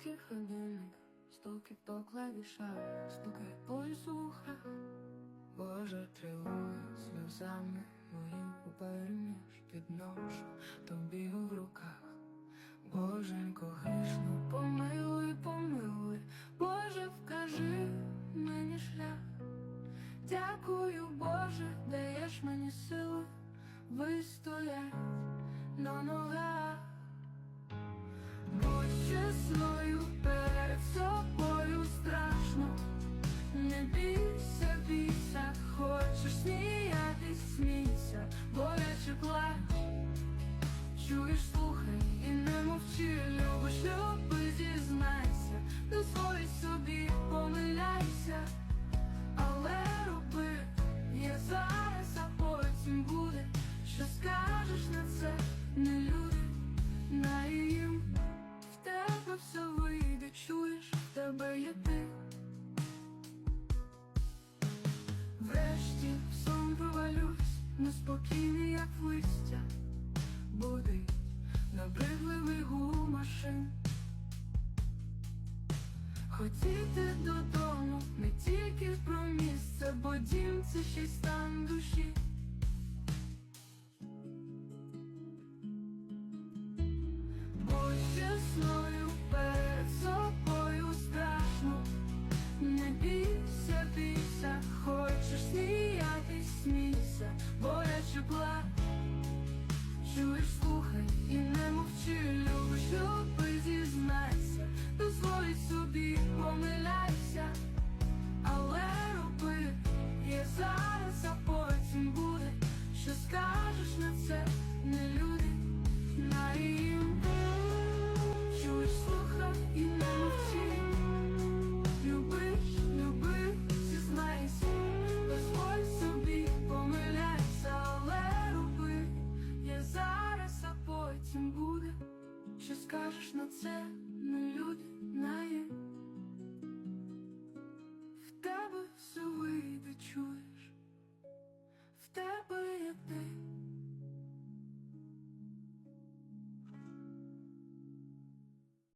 Стукіт годинник, стукіт по клавішах, стукає пояс у. Боже, тривога сльозами моїм попереміж підношу тобі в руках. Боженько, грішно помилуй, помилуй, Боже, вкажи мені шлях. Дякую, Боже, даєш мені сили вистоять на ногах. Сміятись, смійся, боляче плач. Чуєш, слухай і не мовчи, любиш, люби, зізнайся, неспокійний, як листя Будить набридливий гул машин Хотіти додому не тільки про місце, бо дім це ще стан душі. Мовчи, любиш, люби, зізнайся, дозволь собі, помиляйся, але роби, є зараз, а потім буде, що скажеш на це, не люди, на їм. Чуєш, слухай і не мовчи, любиш, люби, зізнайся, дозволь собі, помиляйся, але роби. Є зараз, а потім буде. Що скажеш на це, не люди.